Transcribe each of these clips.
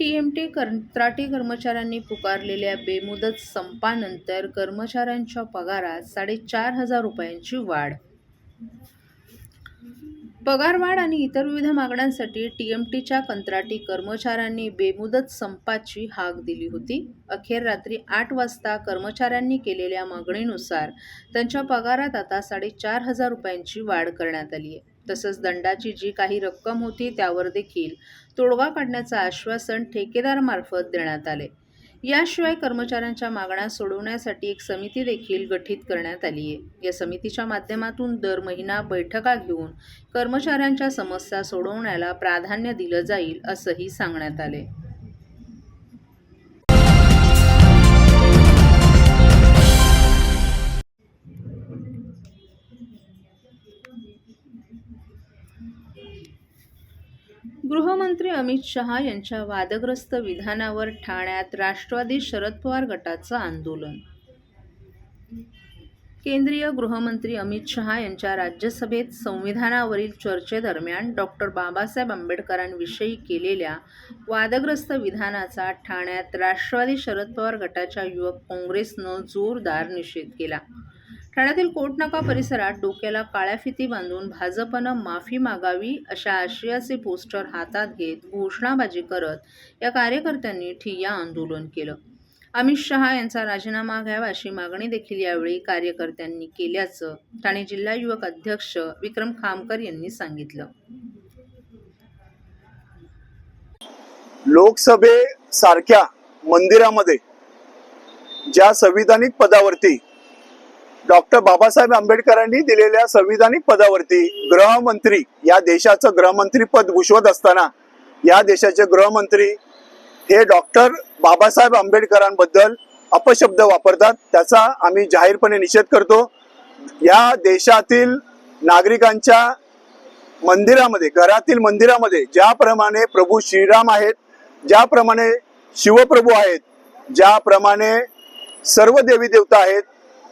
T M T कंत्राटी कर्मचाऱ्यांनी पुकारलेल्या बेमुदत संपानंतर कर्मचाऱ्यांच्या पगारात साडेचार हजार रुपयांची वाढ. पगारवाढ आणि इतर विविध मागण्यांसाठी टी एम टीच्या कंत्राटी कर्मचाऱ्यांनी बेमुदत संपाची हाक दिली होती. अखेर रात्री आठ वाजता कर्मचाऱ्यांनी केलेल्या मागणीनुसार त्यांच्या पगारात आता साडेचार हजार रुपयांची वाढ करण्यात आली आहे. तसंच दंडाची जी काही रक्कम होती त्यावर देखील तोडगा काढण्याचं आश्वासन ठेकेदारामार्फत देण्यात आले. याशिवाय कर्मचाऱ्यांच्या मागण्या सोडवण्यासाठी एक समिती देखील गठीत करण्यात आली आहे. या समितीच्या माध्यमातून दर महिना बैठका घेऊन कर्मचाऱ्यांच्या समस्या सोडवण्याला प्राधान्य दिलं जाईल असंही सांगण्यात आले. गृहमंत्री अमित शहा यांच्या वादग्रस्त विधानावर ठाण्यात राष्ट्रवादी शरद पवार गटाचं आंदोलन. केंद्रीय गृहमंत्री अमित शहा यांच्या राज्यसभेत संविधानावरील चर्चेदरम्यान डॉक्टर बाबासाहेब आंबेडकरांविषयी केलेल्या वादग्रस्त विधानाचा ठाण्यात राष्ट्रवादी शरद पवार गटाच्या युवक काँग्रेसनं जोरदार निषेध केला. ठाण्यातील कोटनाका परिसरात डोक्याला काळ्या फिती बांधून भाजपनं माफी मागावी अशा आशयाचे पोस्टर हातात घेत घोषणाबाजी करत या कार्यकर्त्यांनी ठिय्या आंदोलन केलं. अमित शहा यांचा राजीनामा घ्यावा अशी मागणी देखील यावेळी कार्यकर्त्यांनी केल्याचं ठाणे जिल्हा युवक अध्यक्ष विक्रम खामकर यांनी सांगितलं. लोकसभेसारख्या मंदिरामध्ये ज्या संविधानिक पदावरती डॉक्टर बाबासाहेब आंबेडकरांनी दिलेल्या संविधानिक पदावरती गृहमंत्री या देशाचं गृहमंत्री पद भूषवत असताना या देशाचे गृहमंत्री हे डॉक्टर बाबासाहेब आंबेडकरांबद्दल अपशब्द वापरतात. त्याचा आम्ही जाहीरपणे निषेध करतो. या देशातील नागरिकांच्या मंदिरामध्ये घरातील मंदिरामध्ये ज्याप्रमाणे प्रभू श्रीराम आहेत ज्याप्रमाणे शिवप्रभू आहेत ज्याप्रमाणे सर्व देवी देवता आहेत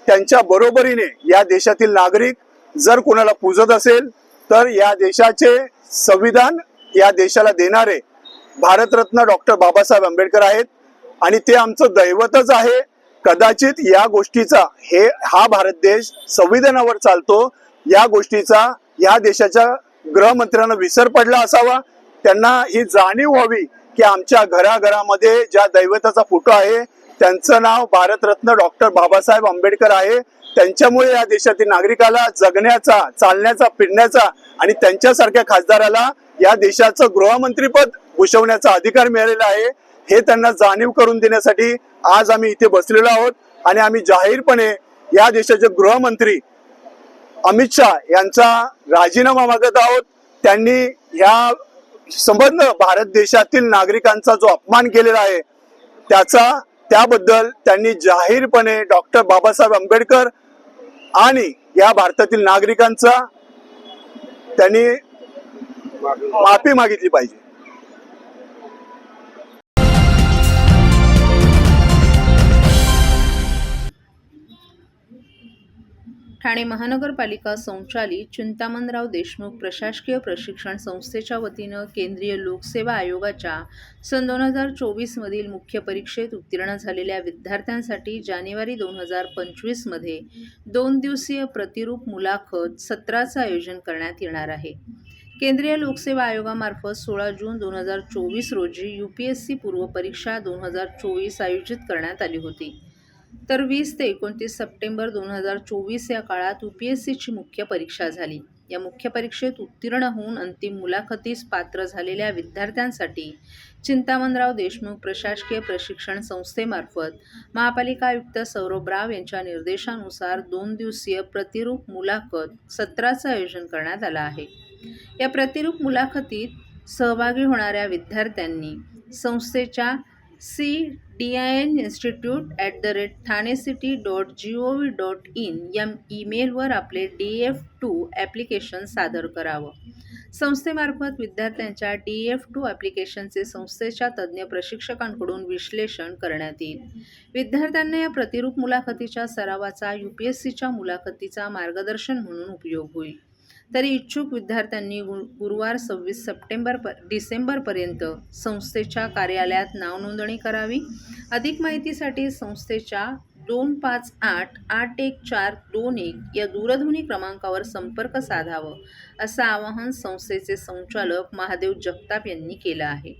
त्यांच्या बरोबरीने या देशातील नागरिक जर कोणाला पूजत असेल तर या देशाचे संविधान या देशाला देणारे भारतरत्न डॉक्टर बाबासाहेब आंबेडकर आहेत. आणि ते आमचं दैवतच आहे. कदाचित या गोष्टीचा हे हा भारत देश संविधानावर चालतो. या गोष्टीचा या देशाच्या गृहमंत्र्यांना विसर पडला असावा. त्यांना ही जाणीव व्हावी की आमच्या घराघरामध्ये ज्या दैवताचा फोटो आहे त्यांचं नाव भारतरत्न डॉक्टर बाबासाहेब आंबेडकर आहे. त्यांच्यामुळे या देशातील नागरिकाला जगण्याचा चालण्याचा फिरण्याचा आणि त्यांच्यासारख्या खासदाराला या देशाचं गृहमंत्रीपद भूषवण्याचा अधिकार मिळालेला आहे. हे त्यांना जाणीव करून देण्यासाठी आज आम्ही इथे बसलेलो आहोत आणि आम्ही जाहीरपणे या देशाचे गृहमंत्री अमित शहा यांचा राजीनामा मागत आहोत. त्यांनी ह्या संबंध भारत देशातील नागरिकांचा जो अपमान केलेला आहे त्याचा त्याबद्दल त्यांनी जाहीरपणे डॉक्टर बाबासाहेब आंबेडकर आणि या भारतातील नागरिकांचा त्यांनी माफी मागितली पाहिजे. ठाणे महानगरपालिका संचालित चिंतामणराव देशमुख प्रशासकीय प्रशिक्षण संस्थेच्या वतीनं केंद्रीय लोकसेवा आयोगाच्या सन दोन हजार चोवीसमधील मुख्य परीक्षेत उत्तीर्ण झालेल्या विद्यार्थ्यांसाठी जानेवारी दोन हजार पंचवीसमध्ये दोन दिवसीय प्रतिरूप मुलाखत सत्राचं आयोजन करण्यात येणार आहे. केंद्रीय लोकसेवा आयोगामार्फत सोळा जून दोन हजार चोवीस रोजी यू पी एस सी पूर्वपरीक्षा दोन हजार चोवीस आयोजित करण्यात आली होती. तर वीस ते एकोणतीस सप्टेंबर दोन हजार चोवीस या काळात यू पी एस सीची मुख्य परीक्षा झाली. या मुख्य परीक्षेत उत्तीर्ण होऊन अंतिम मुलाखतीस पात्र झालेल्या विद्यार्थ्यांसाठी चिंतामणराव देशमुख प्रशासकीय प्रशिक्षण संस्थेमार्फत महापालिका आयुक्त सौरभ राव यांच्या निर्देशानुसार दोन दिवसीय प्रतिरूप मुलाखत सत्राचं आयोजन करण्यात आलं आहे. या प्रतिरूप मुलाखतीत सहभागी होणाऱ्या विद्यार्थ्यांनी संस्थेच्या C D I N institute at the rate Thane city dot G O V dot in या ईमेलवर आपले डी एफ टू ॲप्लिकेशन सादर करावं. संस्थेमार्फत विद्यार्थ्यांच्या डी एफ टू ॲप्लिकेशनचे संस्थेच्या तज्ज्ञ प्रशिक्षकांकडून विश्लेषण करण्यात येईल. विद्यार्थ्यांना या प्रतिरूप मुलाखतीच्या सरावाचा यू पी एस सीच्या मुलाखतीचा मार्गदर्शन म्हणून उपयोग होईल. तरी इच्छुक विद्यार्थ्यांनी गु गुरुवार सव्वीस सप्टेंबर प डिसेंबरपर्यंत संस्थेच्या कार्यालयात नावनोंदणी करावी. अधिक माहितीसाठी संस्थेच्या दोन पाच आठ आठ एक चार दोन एक या दूरध्वनी क्रमांकावर संपर्क साधावं असं आवाहन संस्थेचे संचालक महादेव जगताप यांनी केलं आहे.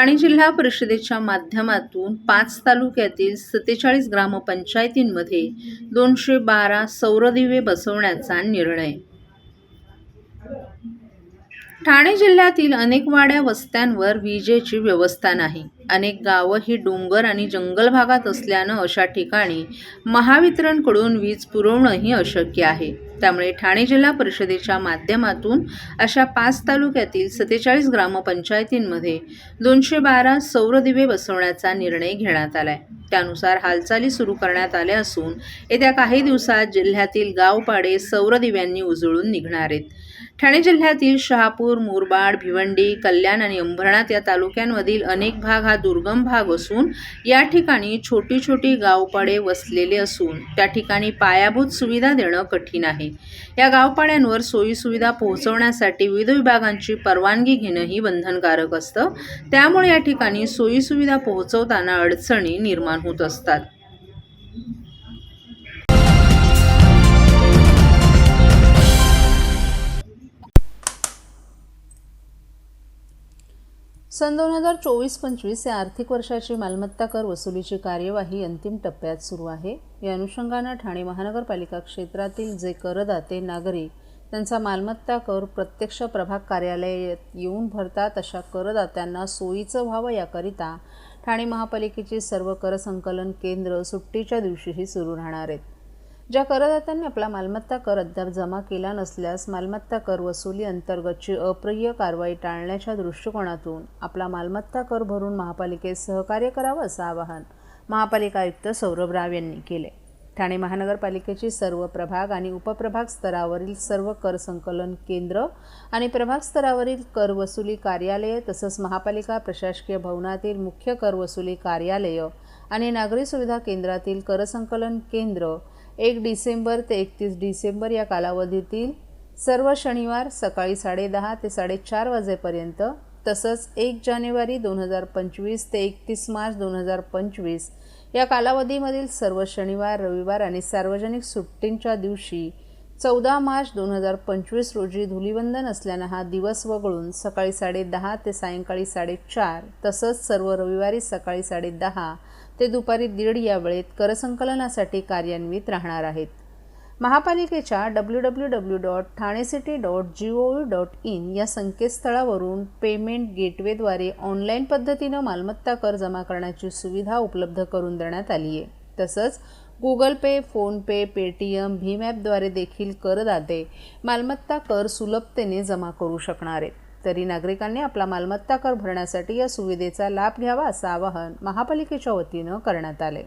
ठाणे जिल्हा परिषदेच्या माध्यमातून पाच तालुक्यातील सत्तेचाळीस ग्रामपंचायतींमध्ये दोनशे बारा सौरदिवे बसवण्याचा निर्णय. ठाणे जिल्ह्यातील अनेक वाड्या वस्त्यांवर विजेची व्यवस्था नाही. अनेक गावं ही डोंगर आणि जंगल भागात असल्यानं अशा ठिकाणी महावितरणकडून वीज पुरवणंही अशक्य आहे. त्यामुळे ठाणे जिल्हा परिषदेच्या माध्यमातून अशा पाच तालुक्यातील सत्तेचाळीस ग्रामपंचायतींमध्ये दोनशे बारा सौरदिवे बसवण्याचा निर्णय घेण्यात आलाय. त्यानुसार हालचाली सुरू करण्यात आल्या असून येत्या काही दिवसात जिल्ह्यातील गावपाडे सौरदिव्यांनी उजळून निघणार आहेत. ठाणे जिल्ह्यातील शहापूर मुरबाड भिवंडी कल्याण आणि अंबरनाथ या तालुक्यांमधील अनेक भाग हा दुर्गम भाग असून या ठिकाणी छोटी छोटी गावपाडे वसलेले असून त्या ठिकाणी पायाभूत सुविधा देणं कठीण आहे. या गावपाड्यांवर सोयीसुविधा पोहोचवण्यासाठी विविध विभागांची परवानगी घेणंही बंधनकारक असतं. त्यामुळे या ठिकाणी सोयीसुविधा पोहोचवताना अडचणी निर्माण होत असतात. सन दोन हजार चोवीस पंचवीस या आर्थिक वर्षाची मालमत्ता कर वसुलीची कार्यवाही अंतिम टप्प्यात सुरू आहे. या अनुषंगानं ठाणे महानगरपालिका क्षेत्रातील जे करदाते नागरिक त्यांचा मालमत्ता कर प्रत्यक्ष प्रभाग कार्यालयात येऊन भरतात अशा करदात्यांना सोयीचं व्हावं याकरिता ठाणे महापालिकेची सर्व कर संकलन केंद्र सुट्टीच्या दिवशीही सुरू राहणार आहेत. ज्या करदात्यांनी आपला मालमत्ता कर अद्याप जमा केला नसल्यास मालमत्ता कर वसुली अंतर्गतची अप्रिय कारवाई टाळण्याच्या दृष्टिकोनातून आपला मालमत्ता कर भरून महापालिकेत सहकार्य करावं असं आवाहन महापालिका आयुक्त सौरभ राव यांनी केले. ठाणे महानगरपालिकेची सर्व प्रभाग आणि उपप्रभाग स्तरावरील सर्व कर संकलन केंद्र आणि प्रभाग स्तरावरील कर वसुली कार्यालये तसंच महापालिका प्रशासकीय भवनातील मुख्य कर वसुली कार्यालय आणि नागरी सुविधा केंद्रातील कर संकलन केंद्र एक डिसेंबर ते एकतीस डिसेंबर या कालावधीतील सर्व शनिवार सकाळी साडेदहा ते साडेचार वाजेपर्यंत तसंच एक जानेवारी दोन हजार पंचवीस ते एकतीस मार्च दोन हजार पंचवीस या कालावधीमधील सर्व शनिवार रविवार आणि सार्वजनिक सुट्टींच्या दिवशी चौदा मार्च दोन हजार पंचवीस रोजी धुलिवंदन असल्यानं हा दिवस वगळून सकाळी साडेदहा ते सायंकाळी साडेचार तसंच सर्व रविवारी सकाळी साडेदहा ते दुपारी दीड या वेळेत करसंकलनासाठी कार्यान्वित राहणार आहेत. महापालिकेच्या W W W dot Thane city dot G O dot in या संकेतस्थळावरून पेमेंट गेटवेद्वारे ऑनलाईन पद्धतीनं मालमत्ता कर जमा करण्याची सुविधा उपलब्ध करून देण्यात आली आहे. तसंच गुगल पे फोनपे पेटीएम भीम ॲपद्वारे देखील करदाते मालमत्ता कर सुलभतेने जमा करू शकणार आहेत. तरी नागरिकांनी आपला मालमत्ता कर भरण्यासाठी या सुविधेचा लाभ घ्यावा असं आवाहन महापालिकेच्या वतीनं करण्यात आले.